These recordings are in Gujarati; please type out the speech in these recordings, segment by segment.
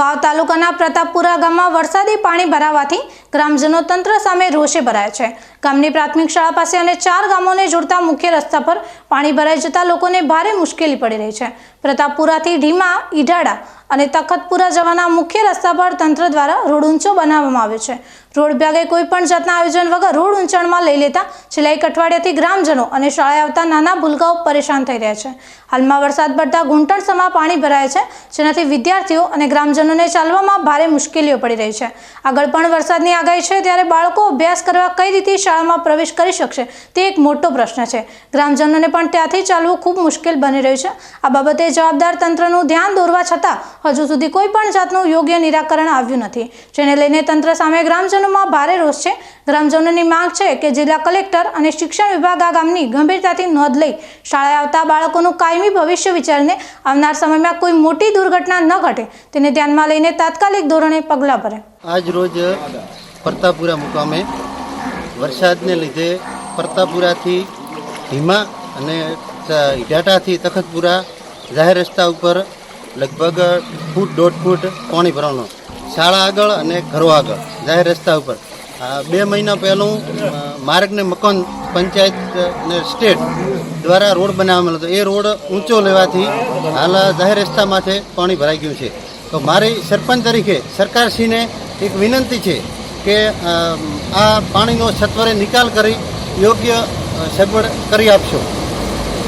વાવ તાલુકાના પ્રતાપપુરા ગામમાં વરસાદી પાણી ભરાવાથી ગ્રામજનો તંત્ર સામે રોષે ભરાયા છે. ગામની પ્રાથમિક શાળા પાસે અને ચાર ગામોને જોડતા મુખ્ય રસ્તા પર પાણી ભરાઈ જતા લોકોને ભારે મુશ્કેલી પડી રહી છે. પ્રતાપપુરાથી ઢીમા ઈઢાડા અને તખતપુરા જવાના મુખ્ય રસ્તા પર તંત્ર દ્વારા રોડ ઊંચો બનાવવામાં આવ્યો છે. રોડ વિભાગે કોઈ પણ જાતના આયોજન વગર રોડ ઊંચાણમાં લઈ લેતા છેલ્લા એક અઠવાડિયાથી ગ્રામજનો અને શાળાએ આવતા નાના ભૂલકાઓ પરેશાન થઈ રહ્યા છે. હાલમાં વરસાદ પડતા ઘૂંટણસમાં પાણી ભરાય છે, જેનાથી વિદ્યાર્થીઓ અને ગ્રામજનોને ચાલવામાં ભારે મુશ્કેલીઓ પડી રહી છે. આગળ પણ વરસાદની આગાહી છે ત્યારે બાળકો અભ્યાસ કરવા કઈ રીતે શાળામાં પ્રવેશ કરી શકશે તે એક મોટો પ્રશ્ન છે. ગ્રામજનોને પણ ત્યાંથી ચાલવું ખૂબ મુશ્કેલ બની રહ્યું છે. આ બાબતે જવાબદાર તંત્રનું ધ્યાન દોરવા છતાં હજુ સુધી કોઈ પણ જાતનું યોગ્ય નિરાકરણ આવ્યું નથી. જેને લઈને તંત્ર સામે ગ્રામજનોમાં ભારે રોષ છે. ગ્રામજનોની માંગ છે કે જિલ્લા કલેક્ટર અને શિક્ષણ વિભાગ આ ગામની ગંભીરતાથી નોંધ લઈ શાળાએ આવતા બાળકોનું કાયમી ભવિષ્ય વિચારીને આવનાર સમયમાં કોઈ મોટી દુર્ઘટના ન ઘટે. તેને ધ્યાનમાં લઈને તાત્કાલિક ધોરણે પગલાં ભરે. આજ રોજ પ્રતાપપુરા મુકામે. વરસાદને લીધે પરતાપુરાથી ધીમા અને ત- તખતપુરા જાહેર રસ્તા ઉપર લગભગ ફૂટ દોઢ ફૂટ પાણી ભરવાનું. શાળા આગળ અને ઘરો આગળ જાહેર રસ્તા ઉપર. બે મહિના પહેલું માર્ગને મકાન પંચાયત અને સ્ટેટ દ્વારા રોડ બનાવવામાં હતો. એ રોડ ઊંચો લેવાથી હાલ જાહેર રસ્તા માથે પાણી ભરાઈ ગયું છે. તો મારી સરપંચ તરીકે સરકારશ્રીને એક વિનંતી છે કે આ પાણીનો સત્વરે નિકાલ કરી યોગ્ય સગવડ કરી આપશો.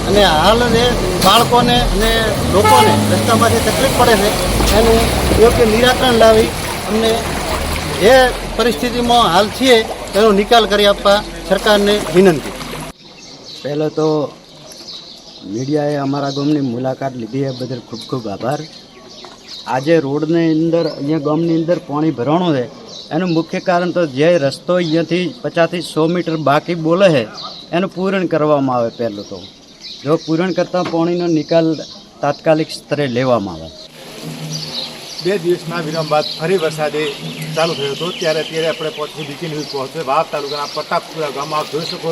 અને હાલ જે બાળકોને અને લોકોને રસ્તામાંથી તકલીફ પડે છે, એનું યોગ્ય નિરાકરણ લાવી અમને જે પરિસ્થિતિમાં હાલ છીએ, એનો નિકાલ કરી આપવા સરકારને વિનંતી. પહેલાં તો મીડિયાએ અમારા ગામની મુલાકાત લીધી, એ બદલ ખૂબ ખૂબ આભાર. આજે રોડની અંદર, અહીંયા ગામની અંદર પાણી ભરાણું છે. એનું મુખ્ય કારણ તો જે રસ્તો અહીંયાથી પચાસથી સો મીટર બાકી બોલે છે, એનું પૂરણ કરવામાં આવે પહેલું તો. જો પૂરણ કરતાં પાણીનો નિકાલ તાત્કાલિક સ્તરે લેવામાં આવે. બે દિવસના વિરામ બાદ ફરી વરસાદે ચાલુ થયો હતો. ત્યારે અત્યારે આપણે પહોંચી બીજી ન્યૂઝ પહોંચે. વાવ તાલુકાના પ્રતાપપુરા ગામમાં જોઈ શકો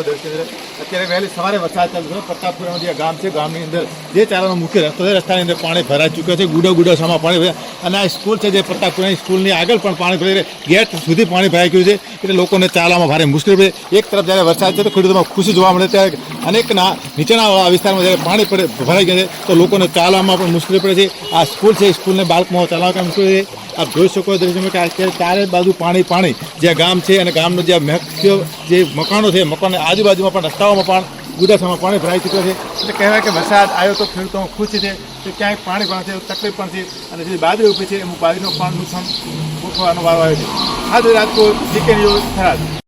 અત્યારે વહેલી સવારે વરસાદ ચાલુ થયો. પ્રતાપપુરાનું જે ગામ છે, ગામની અંદર જે ચાલવાનો મુખ્ય રસ્તો છે, રસ્તાની અંદર પાણી ભરાઈ ચૂક્યો છે. ગુડો ગુડો સમા પાણી ભરાય અને આ સ્કૂલ છે જે પ્રતાપપુરાની સ્કૂલની આગળ પણ પાણી ભરાઈ ગેટ સુધી પાણી ભરાઈ ગયું છે. એટલે લોકોને ચાલવામાં ભારે મુશ્કેલી પડે. એક તરફ જ્યારે વરસાદ છે તો ખેડૂતોમાં ખુશી જોવા મળે ત્યારે અનેક ના નીચેના વિસ્તારમાં જ્યારે પાણી પડે, ભરાઈ ગયા છે, તો લોકોને ચાલવામાં પણ મુશ્કેલી પડે છે. આ સ્કૂલ છે સ્કૂલને બાળકમાં ચલાવવા મુશ્કેલી છે. આપ જોઈ શકો દ્રશ્યમાં કે અત્યારે ચારે બાજુ પાણી પાણી. જે ગામ છે અને ગામનો જે મુખ્ય જે મકાનો છે મકાન આજુબાજુમાં પણ, રસ્તાઓમાં પણ ગુદાસામાં પાણી ભરાઈ ચૂક્યો છે. એટલે કહેવાય કે વરસાદ આવ્યો તો ખેડૂતો ખુશ છે તો ક્યાંય પાણી પણ છે તકલીફ પણ છે. અને જે બાજરી ઊભી છે, એમ બાજરીનો પણ નુકસાન ઉઠવાનો વારો આવ્યો છે. આ રાજકોટ જીકે ન્યૂઝ થરાદ.